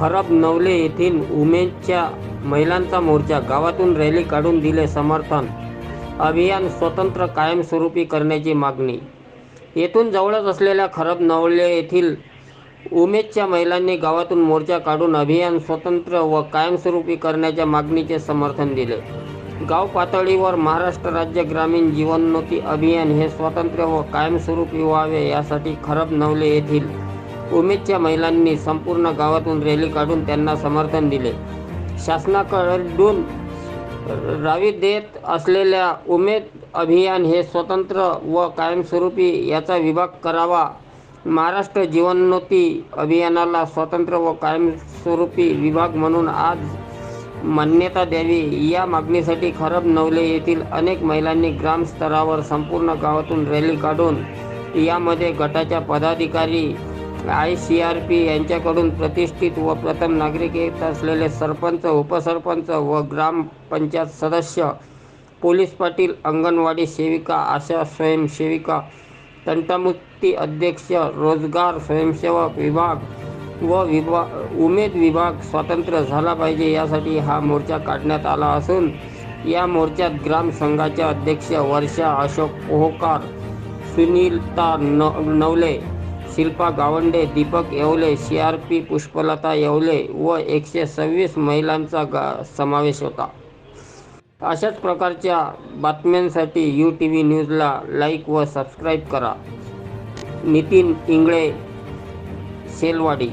खरब नवले येथील उमेदच्या महिलांचा मोर्चा गावातून रॅली काढून दिले समर्थन. अभियान स्वतंत्र कायमस्वरूपी करण्याची मागणी. येथून जवळच असलेल्या खरब नवले येथील उमेदच्या महिलांनी गावातून मोर्चा काढून अभियान स्वतंत्र व कायमस्वरूपी करण्याच्या मागणीचे समर्थन दिले. गाव पातळीवर महाराष्ट्र राज्य ग्रामीण जीवनोन्नती अभियान हे स्वतंत्र व कायमस्वरूपी व्हावे यासाठी खरब नवले येथील उमेदच्या महिलांनी संपूर्ण गावातून रॅली काढून त्यांना समर्थन दिले. शासनाकडून रावी देत असलेल्या उमेद अभियान हे स्वतंत्र व कायमस्वरूपी याचा विभाग करावा. महाराष्ट्र जीवनोन्नती अभियानाला स्वतंत्र व कायमस्वरूपी विभाग म्हणून आज मान्यता द्यावी. या मागणीसाठी खरब नवले येथील अनेक महिलांनी ग्रामस्तरावर संपूर्ण गावातून रॅली काढून यामध्ये गटाच्या पदाधिकारी आय सी आर पी यांच्याकडून प्रतिष्ठित व प्रथम नागरिक येत असलेले सरपंच उपसरपंच व ग्रामपंचायत सदस्य पोलीस पाटील अंगणवाडी सेविका आशा स्वयंसेविका तंटामुक्ती अध्यक्ष रोजगार स्वयंसेवक विभाग व विभा उमेद विभाग स्वतंत्र झाला पाहिजे यासाठी हा मोर्चा काढण्यात आला असून या मोर्चात ग्रामसंघाच्या अध्यक्ष वर्षा अशोक ओहकार सुनीलता न Navale Shilpa Gawande Deepak Yewale C R P Pushpalata Yewale व एकशे सव्वीस महिलांचा गा समावेश होता. अशाच प्रकारच्या बातम्यांसाठी यू टी व्ही न्यूजला लाईक व सबस्क्राईब करा. नितीन इंगळे सेलवाडी